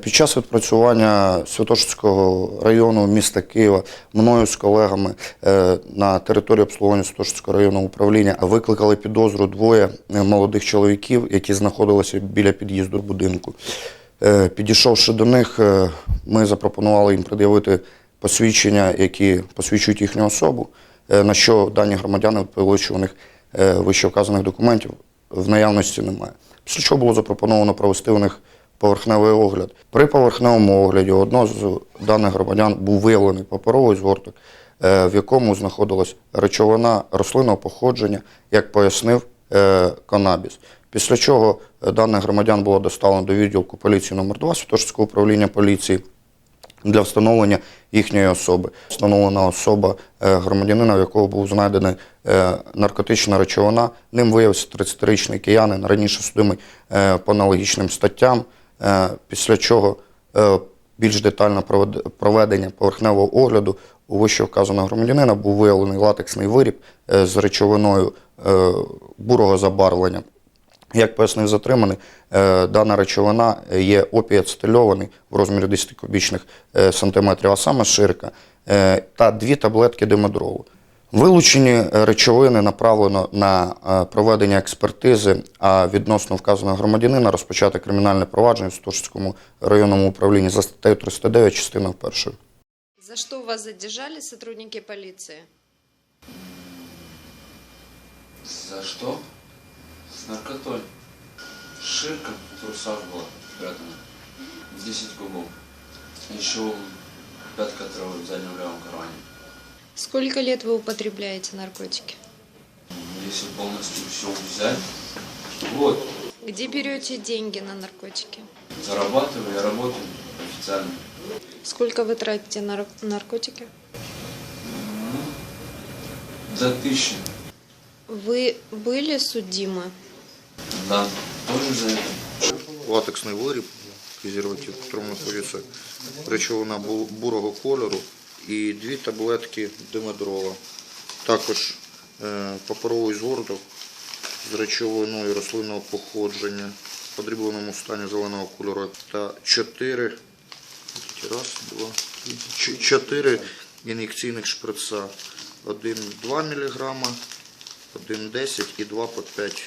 Під час відпрацювання Святошинського району міста Києва мною з колегами е, на території обслуговування Святошинського районного управління викликали підозру двоє е, молодих чоловіків, які знаходилися біля під'їзду будинку. Е, Підійшовши до них, ми запропонували їм пред'явити посвідчення, які посвідчують їхню особу, на що дані громадяни відповіли, що у них вищевказаних документів в наявності немає. Після чого було запропоновано провести у них поверхневий огляд. При поверхневому огляді одного з даних громадян був виявлений паперовий згорток, е, в якому знаходилась речовина рослинного походження, як пояснив е, канабіс. Після чого е, даних громадян було доставлено до відділку поліції номер 2 Святошинського управління поліції для встановлення їхньої особи. Встановлена особа громадянина, в якого був знайдений наркотична речовина. Ним виявився 30-річний киянин, раніше судимий по аналогічним статтям, після чого е, більш детальне проведення поверхневого огляду у вище вказаного громадянина був виявлений латексний виріб е, з речовиною е, бурого забарвлення. Як пояснив затриманий, е, дана речовина є опіацетильований в розмірі 10 кубічних е, сантиметрів, а саме ширка, е, та дві таблетки димедролу. Вилучені е, речовини направлено на е, проведення експертизи, а відносно вказаного громадянина розпочати кримінальне провадження в Стошицькому районному управлінні за статтею 309 частиною першою. За что вас задержали сотрудники полиции? За что? С наркотой. Ширка в трусах была спрятана. 10 кубов. Еще пятка травы в заднем левом кармане. Сколько лет вы употребляете наркотики? Если полностью все взять, вот, Где берете деньги на наркотики? зарабатываю, я работаю официально. Сколько вы тратите на нар- наркотики? До тысячи. Вы были судимы? Да, тоже за это. латексний виріб, презерватив, в якому знаходиться речовина бу- бурого кольору і дві таблетки димедрола. Також е, паперовий згорток з речовиною рослинного походження в подрібленому стані зеленого кольору та чотири, раз, два, чотири ін'єкційних шприца. Один 2 мг, один 10 і два по 5